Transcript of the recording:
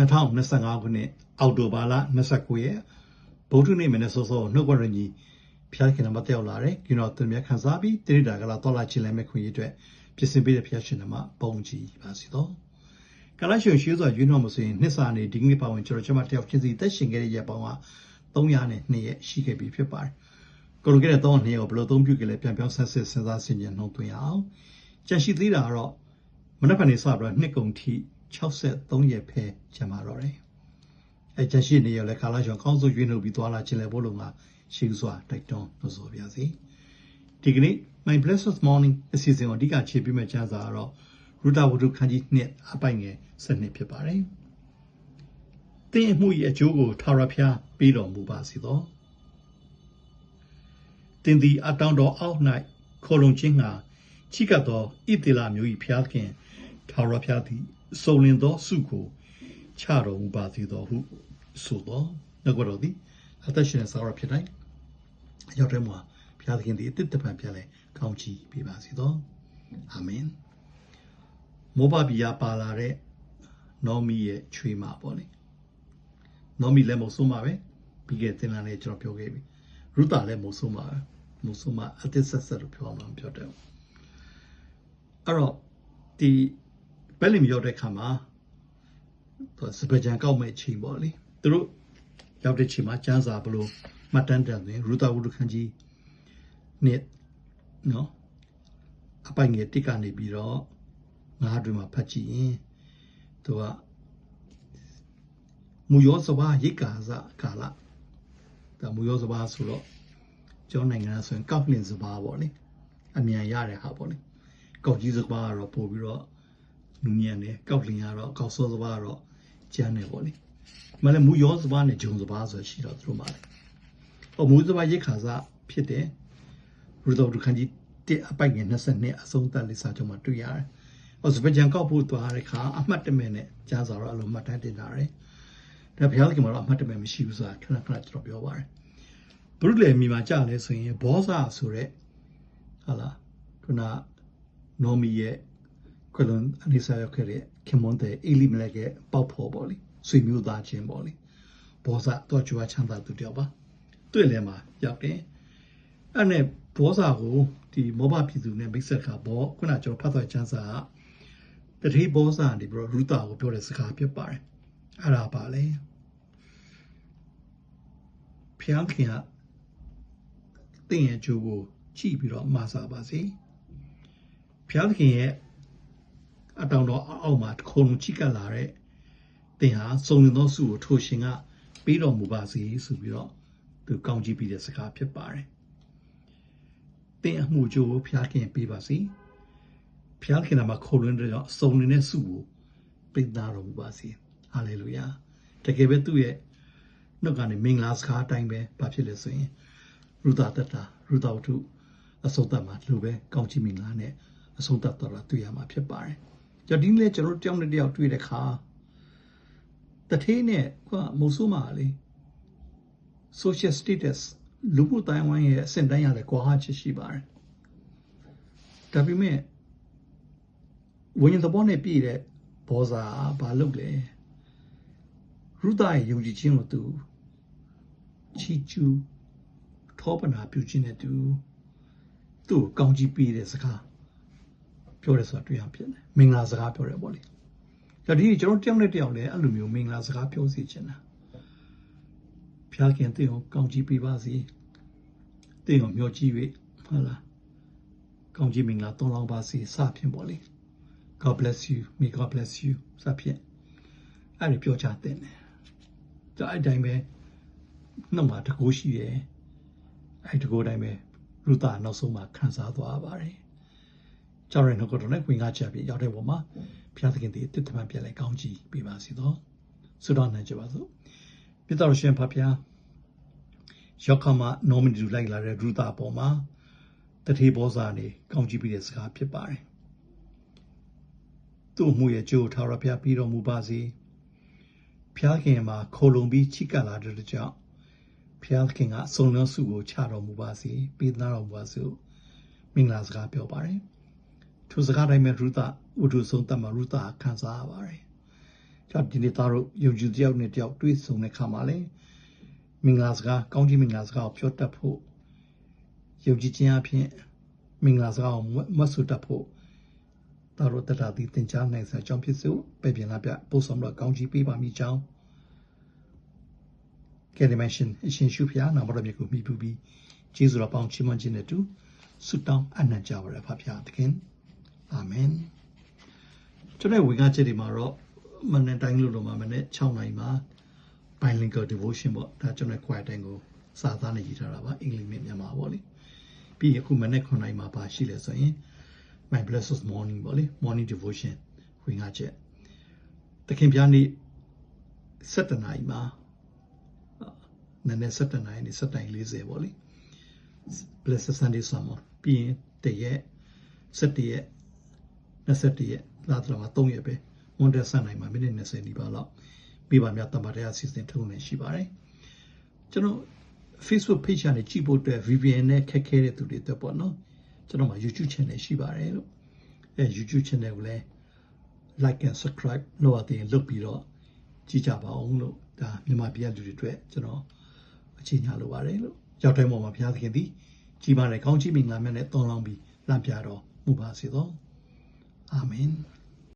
2025ခုနှစ်အောက်တိုဘာလ29ရက်ဗုဒ္ဓနေ့မနေ့စောစောနှုတ်ကရညီဖျားခင်နမတက်ရောက်လာတယ်ကျွန်တော်သူများခန်းစားပြီးတိရိတာကလာတော်လာခြင်းလည်းမဲ့ခွင့်ရအတွက်ပြင်ဆင်ပေးတဲ့ဖျားရှင်နမပုံကြည်ပါစီတော့ကလာရှင်ရှိစွာယူနော်မဆိုရင်နှစ်စာနေဒီကနေ့ပါဝင်ကျွန်တော်ကျွန်မတယောက်ချင်းစီတက်ရှင်ခဲ့တဲ့ရက်ပေါင်းက300နဲ့2ရက်ရှိခဲ့ပြီဖြစ်ပါတယ်ကိုလိုခဲ့တဲ့3နှစ်ကိုဘယ်လိုသုံးပြုခဲ့လဲပြန်ပြောင်းဆက်စစ်စဉ်းစားဆင်ခြင်နှုံးသွင်းအောင်ကြံရှိသေးတာကတော့မနက်ဖြန်နေ့စပြီးနှစ်ကုန်ထိ 63ရက်ဖဲကျန်ပါတော့တယ်။အဲကျန်ရှိနေရလဲကာလာရှောင်းကောင်းစုရွေးနှုတ်ပြီးသွားလာခြင်းလဲဘို့လုံးကရှိစွာတိုက်တွန်းလို့ဆိုပါစေ။ဒီကနေ့ My Blessed Morning အစီအစဉ်ကိုအဓိကခြေပြမဲ့ကျမ်းစာကတော့ရူတာဝတ္ထုခန်းကြီး2အပိုင်ငယ်7ဖြစ်ပါတယ်။တင်းအမှု၏အကျိုးကိုထာဝရဘုရားပေးတော်မူပါစေသော။တင်းသည်အတောင်တော်အောက်၌ခေါ်လုံခြင်းငှာချိကပ်သောဣတိလာမျိုး၏ဖျားခင်ထာဝရဘုရားသည် စုံလင်သောစုကိုချတော်မူပါစေသောဟုဆိုသောငါကတော့ဒီအသက်ရှင်ဆောရဖြစ်တိုင်းရောက်တဲ့မှာဘုရားသခင်ဒီအစ်တပံပြလဲကောင်းချီးပေးပါစေသောအာမင်မောဘဘီယာပါလာတဲ့နော်မီရဲ့ချွေးမပေါ့လေနော်မီလည်းမဟုတ်ဆုံးပါပဲပြီးခဲ့တဲ့လနဲ့ကျွန်တော်ပြောခဲ့ပြီရူတာလည်းမဟုတ်ဆုံးပါပဲမဟုတ်ဆုံးပါအသစ်ဆက်ဆက်လို့ပြောအောင်မပြောတယ်အဲ့တော့ဒီ ဘက်လင်ရောက်တဲ့ခါမှာသူစပကြံကောက်မဲ့ချိန်ပေါ့လေသူတို့ရောက်တဲ့ချိန်မှာကျန်းစာဘလို့မှတ်တမ်းတယ်ရူတာဝုဒခန်းကြီးနှစ်နော်အပိုင်ငယ်တစ်ကနေပြီးတော့ငါးတွင်မှာဖတ်ကြည့်ရင်သူကမူယောစဘာရိတ်ကာစကာလဒါမူယောစဘာဆိုတော့ကျောင်းနိုင်ငံဆိုရင်ကောက်လင်စဘာပေါ့လေအမြန်ရတဲ့ဟာပေါ့လေကောက်ကြီးစဘာကတော့ပို့ပြီးတော့ နူညံ့တယ်ကောက်လင်ကတော့ကောက်စောစဘာကတော့ကျန်းတယ်ပေါ့လေမလည်းမူရောစဘာနဲ့ဂျုံစဘာဆိုရှိတော့သူတို့မှလေဟောမူစဘာရိတ်ခါစားဖြစ်တယ်ရူတော်ဒုခန်းကြီးတက်အပိုက်ငယ်22အဆုံးသတ်လေးစာချုပ်မှာတွေ့ရတယ်ဟောစပကြံကောက်ဖို့သွားတဲ့ခါအမှတ်တမဲ့နဲ့ကြားစာတော့အလုံးမှတ်တမ်းတင်တာတယ်ဒါဘုရားသခင်မှာတော့အမှတ်တမဲ့မရှိဘူးဆိုတာခဏခဏကျွန်တော်ပြောပါတယ်ဘုရုလေမိမှာကြာလဲဆိုရင်ဘောဇာဆိုတဲ့ဟာလားခုနနော်မီရဲ့ ခွလွန်အနိစာရောက်ခဲ့တဲ့ခင်မွန်တဲ့အေလီမလက်ကပေါက်ဖော်ပေါ့လေဆွေမျိုးသားချင်းပေါ့လေဘောဇာတော့ကျွာချမ်းသာသူတယောက်ပါတွေ့လဲမှာရောက်တယ်အဲ့နဲ့ဘောဇာကိုဒီမောဘပြည်သူနဲ့မိတ်ဆက်ကဘောခုနကျွန်တော်ဖတ်သွားချမ်းစာကတတိဘောဇာနေပြီးတော့ရူတာကိုပြောတဲ့စကားဖြစ်ပါတယ်အဲ့ဒါပါလေဖျောင်းခင်ကတင်းရဲ့ဂျိုးကိုကြည့်ပြီးတော့မှားစားပါစေဖျောင်းခင်ရဲ့ အတောင်တော်အောက်မှာခုံလုံးချိကပ်လာတဲ့သင်ဟာစုံလင်သောစုကိုထိုရှင်ကပေးတော်မူပါစေဆိုပြီးတော့သူကောင်းကြီးပြီးတဲ့စကားဖြစ်ပါတယ်။သင်အမှုကြိုးဖျားခင်ပေးပါစေ။ဖျားခင်မှာခုံလွင်တဲ့ကြောင့်စုံလင်တဲ့စုကိုပေးသားတော်မူပါစေ။ဟာလေလုယာ။တကယ်ပဲသူ့ရဲ့နှုတ်ကနေမင်္ဂလာစကားအတိုင်းပဲဘာဖြစ်လဲဆိုရင်ရူတာတတရူတာဝတ္ထုအစုံသတ်မှာလူပဲကောင်းချီးမင်္ဂလာနဲ့အဆုံးသတ်တော်တာတွေ့ရမှာဖြစ်ပါတယ်။ ကြောင့်ဒီနေ့ကျွန်တော်တယောက်နဲ့တယောက်တွေ့တဲ့ခါတထေးနဲ့ကမုံဆိုးမာလေ social status လူမှုတိုင်းဝိုင်းရဲ့အဆင့်တိုင်းရတယ်ကွာဟာချစ်ရှိပါတယ်ဒါပေမဲ့ဝိညာဉ်သဘောနဲ့ပြည့်တဲ့ဘောဇာဘာလုပ်လဲရူဒရဲ့ယုံကြည်ခြင်းကိုသူချီကျူးထောပနာပြုခြင်းနဲ့သူသူ့ကိုကောင်းကြီးပေးတဲ့စကား ပြောတယ်ဆိုတာတွေ့ရဖြစ်တယ်မင်္ဂလာစကားပြောတယ်ပေါ့လေဒါဒီကျွန်တော်တယောက်နဲ့တယောက်လည်းအဲ့လိုမျိုးမင်္ဂလာစကားပြောစီချင်တာဖျားခင်တင်းကိုကောင်းကြီးပေးပါစေတင်းကိုမျှော်ကြည့်၍ဟုတ်လားကောင်းကြီးမင်္ဂလာတောင်းလောင်းပါစေစဖြင့်ပေါ့လေ God bless you may God bless you စဖြင့်အဲ့ဒီပြောချတဲ့တယ်ဒါအဲ့တိုင်းပဲနှုတ်မှာတကူရှိတယ်အဲ့တကူတိုင်းပဲလူသားနောက်ဆုံးမှာခံစားသွားပါတယ် ကြောက်ရနှုတ်ကတော့နဲ့ဝင်ကားချက်ပြီးရောက်တဲ့ပုံမှာဘုရားသခင်ဒီတစ်တမန်ပြလဲကောင်းကြီးပေးပါစေတော့ဆုတောင်းနိုင်ကြပါစို့ပြတော်ရှင်ဖဖျားရောက်ခမနော်မနီတူလိုက်လာတဲ့ဒုတာပေါ်မှာတတိဘောဇာနေကောင်းကြီးပေးတဲ့စကားဖြစ်ပါတယ်သူ့မှုရဲ့ကြိုးထာဝရဘုရားပြီးတော်မူပါစေဘုရားခင်မှာခိုလုံပြီးချိကပ်လာတဲ့ကြောင့်ဘုရားခင်ကစုံလန်းစုကိုချတော်မူပါစေပေးသနာတော်မူပါစေမင်္ဂလာစကားပြောပါတယ် ထိုစကားတိုင်းမဲ့ရူတာဥဒုဆုံးတတ်မှာရူတာခံစားရပါတယ်ကြောင့်ဒီနေ့သားတို့ယုံကြည်တယောက်နဲ့တယောက်တွေ့ဆုံတဲ့ခါမှာလေမင်္ဂလာစကားကောင်းချီးမင်္ဂလာစကားကိုပြောတတ်ဖို့ယုံကြည်ခြင်းအဖြစ်မင်္ဂလာစကားကိုမွတ်ဆိုတတ်ဖို့သားတို့တတသည်သင်ကြားနိုင်စရာအကြောင်းဖြစ်စို့ပဲ့ပြင်လာပြပို့ဆောင်တော့ကောင်းချီးပေးပါမိကြောင်းကယ်လီမန်ရှင်အရှင်ရှုဖျားနာမတော်မြတ်ကိုမိပူပြီးကျေးဇူးတော်ပေါင်းချီးမွမ်းခြင်းနဲ့တူဆုတောင်းအနံ့ကြပါရဖဖျားသခင် အာမင်ကျွန်တော်ဝင်ကားချက်ဒီမှာတော့မနေ့တိုင်းလို့တော့မှမနေ့6နိုင်မှာ bilingual devotion ပေါ့ဒါကျွန်တော် quiet time ကိုစာသားနဲ့ရေးထားတာပါအင်္ဂလိပ်နဲ့မြန်မာပေါ့လေပြီးအခုမနေ့9နိုင်မှာပါရှိလဲဆိုရင် my blessed morning ပေါ့လေ morning devotion ဝင်ကားချက်တခင်ပြားနေ့7နိုင်မှာနည်းနည်း7နိုင်နေ7နိုင်40ပေါ့လေ blessed sunday sermon ပြီးရင်တရက်7ရက် 21ရက်လာတော့မှာ3ရက်ပဲဝန်တဲ့ဆန်နိုင်မှာမိနစ်20နီးပါးလောက်မိဘများတမန်တော်အစီအစဉ်ထုံးနေရှိပါတယ်ကျွန်တော် Facebook page ကနေကြည့်ဖို့အတွက် VPN နဲ့ခက်ခဲတဲ့သူတွေအတွက်ပေါ့နော်ကျွန်တော်မှာ YouTube channel ရှိပါတယ်လို့အဲ YouTube channel ကိုလည်း like and subscribe လုပ်ရတဲ့လုပ်ပြီးတော့ကြည့်ကြပါအောင်လို့ဒါမြန်မာပြည်လူတွေအတွက်ကျွန်တော်အချိန်ညာလိုပါတယ်လို့ရောက်တိုင်းပေါ်မှာဘုရားသခင်သည်ကြီးမားတဲ့ကောင်းချီးမင်္ဂလာမြတ်နဲ့တောင်းလောင်းပြီးလမ်းပြတော်မူပါစေသော အာမင်